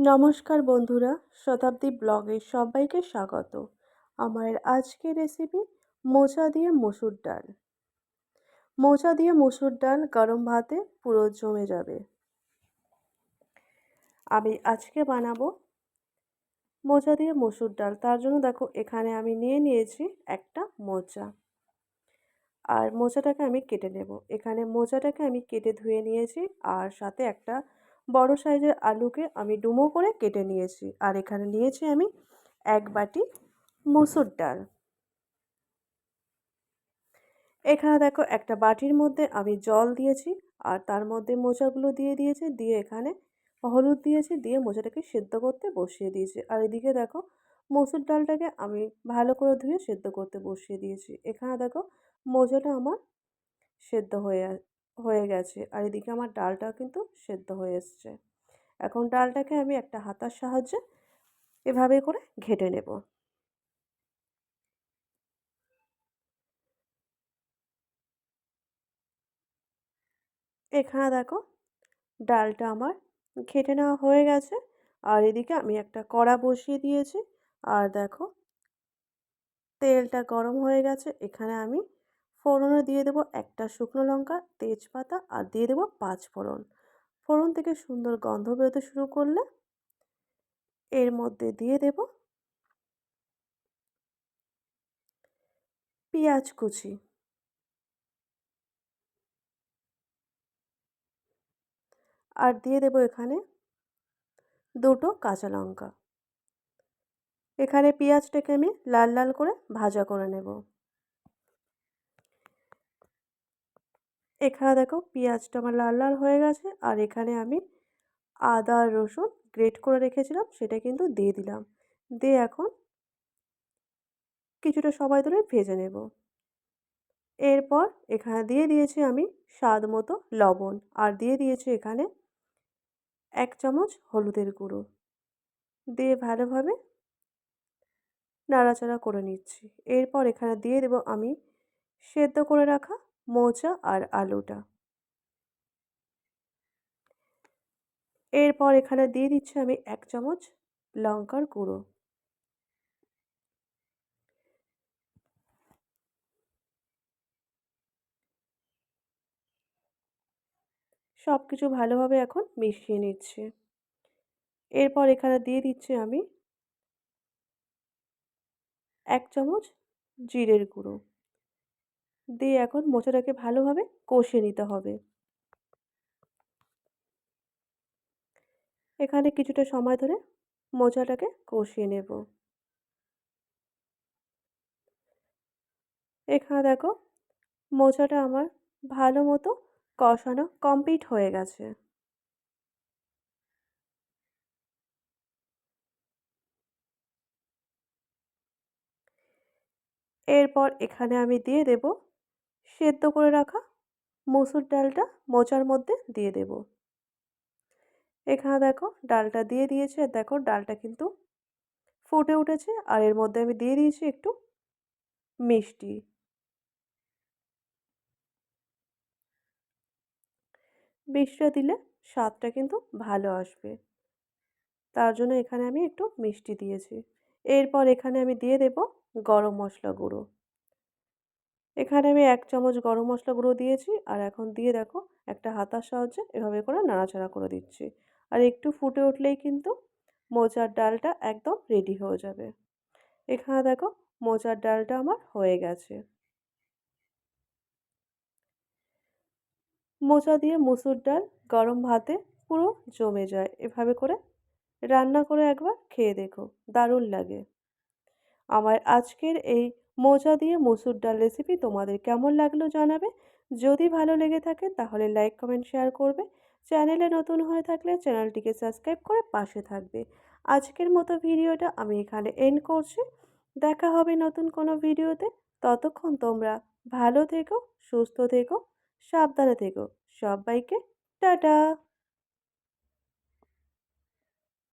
নমস্কার বন্ধুরা, শতাব্দী ব্লগে সবাইকে স্বাগত। আমার আজকের রেসিপি মোচা দিয়ে মসুর ডাল। মোচা দিয়ে মসুর ডাল গরম ভাতে পুরো জমে যাবে। আমি আজকে বানাবো মোচা দিয়ে মসুর ডাল। তার জন্য দেখো, এখানে আমি নিয়ে নিয়েছি একটা মোচা। আর মোচাটাকে আমি কেটে নেব। এখানে মোচাটাকে আমি কেটে ধুয়ে নিয়েছি, আর সাথে একটা বড় সাইজের আলুকে আমি ডুমো করে কেটে নিয়েছি। আর এখানে নিয়েছি আমি এক বাটি মুসুর ডাল। এখানে দেখো একটা বাটির মধ্যে আমি জল দিয়েছি আর তার মধ্যে মোচাগুলো দিয়ে দিয়েছি, দিয়ে এখানে হলুদ দিয়েছি, দিয়ে মোচাটাকে সেদ্ধ করতে বসিয়ে দিয়েছি। আর এদিকে দেখো মসুর ডালটাকে আমি ভালো করে ধুয়ে সেদ্ধ করতে বসিয়ে দিয়েছি। এখানে দেখো মোচাটা আমার সেদ্ধ হয়ে হয়ে গেছে। আর এদিকে আমার ডালটাও কিন্তু সেদ্ধ হয়ে এসছে। এখন ডালটাকে আমি একটা হাতার সাহায্যে এভাবে করে ঘেটে নেব। এখানে দেখো ডালটা আমার ঘেটে নেওয়া হয়ে গেছে। আর এদিকে আমি একটা কড়া বসিয়ে দিয়েছি। আর দেখো তেলটা গরম হয়ে গেছে। এখানে আমি ফোড়নে দিয়ে দেবো একটা শুকনো লঙ্কা, তেজপাতা আর দিয়ে দেবো পাঁচ ফোড়ন। ফোড়ন থেকে সুন্দর গন্ধ বেরোতে শুরু করলে এর মধ্যে দিয়ে দেব পেঁয়াজ কুচি। আর দিয়ে দেব এখানে দুটো কাঁচা লঙ্কা। এখানে পেঁয়াজটাকে আমি লাল লাল করে ভাজা করে নেব। এখানে দেখো পেঁয়াজটা আমার লাল লাল হয়ে গেছে আর এখানে আমি আদা, রসুন গ্রেট করে রেখেছিলাম, সেটা কিন্তু দিয়ে দিলাম। দিয়ে এখন কিছুটা সময় ধরে ভেজে নেব। এরপর এখানে দিয়ে দিয়েছি আমি স্বাদ মতো লবণ আর দিয়ে দিয়েছি এখানে এক চামচ হলুদের গুঁড়ো। দিয়ে ভালোভাবে নাড়াচাড়া করে নিচ্ছি। এরপর এখানে দিয়ে দেব আমি সেদ্ধ করে রাখা মোচা আর আলুটা। এরপর এখানে দিয়ে দিচ্ছি আমি এক চামচ লঙ্কার গুঁড়ো। সব কিছু ভালোভাবে এখন মিশিয়ে নিচ্ছি। এরপর এখানে দিয়ে দিচ্ছি আমি এক চামচ জিরের গুঁড়ো। দিয়ে এখন মোচাটাকে ভালোভাবে কষিয়ে নিতে হবে। এখানে কিছুটা সময় ধরে মোচাটাকে কষিয়ে নেব। এখানে দেখো, মোচাটা আমার ভালো মতো কষানো কমপ্লিট হয়ে গেছে। এরপর এখানে আমি দিয়ে দেব সেদ্ধ করে রাখা মসুর ডালটা মোচার মধ্যে দিয়ে দেব। এখানে দেখো ডালটা দিয়ে দিয়েছে। আর দেখো ডালটা কিন্তু ফুটে উঠেছে। আর এর মধ্যে আমি দিয়ে দিয়েছি একটু মিষ্টি। মিষ্টিটা দিলে স্বাদটা কিন্তু ভালো আসবে। তার জন্য এখানে আমি একটু মিষ্টি দিয়েছি। এরপর এখানে আমি দিয়ে দেব গরম মশলা গুঁড়ো। এখানে আমি এক চামচ গরম মশলা গুঁড়ো দিয়েছি, আর এখন দিয়ে দেখো একটা হাতার সাহায্যে এভাবে করে নাড়াচাড়া করে দিচ্ছি। আর একটু ফুটে উঠলেই কিন্তু মোচার ডালটা একদম রেডি হয়ে যাবে। এখানে দেখো মোচার ডালটা আমার হয়ে গেছে। মোচা দিয়ে মুসুর ডাল গরম ভাতে পুরো জমে যায়। এভাবে করে রান্না করে একবার খেয়ে দেখো, দারুণ লাগে। আমার আজকের এই মোচা দিয়ে মুসুর ডাল রেসিপি তোমাদের কেমন লাগল জানাবে। যদি ভালো লেগে থাকে তাহলে লাইক কমেন্ট শেয়ার করবে। চ্যানেলে নতুন হয়ে থাকলে চ্যানেলটিকে সাবস্ক্রাইব করে পাশে থাকবে। আজকের মতো ভিডিওটা আমি এখানে এন্ড করছি। দেখা হবে নতুন কোনো ভিডিওতে ততক্ষণ তোমরা ভালো থেকো, সুস্থ থেকো, সাবধানে থেকো। সবাইকে টাটা!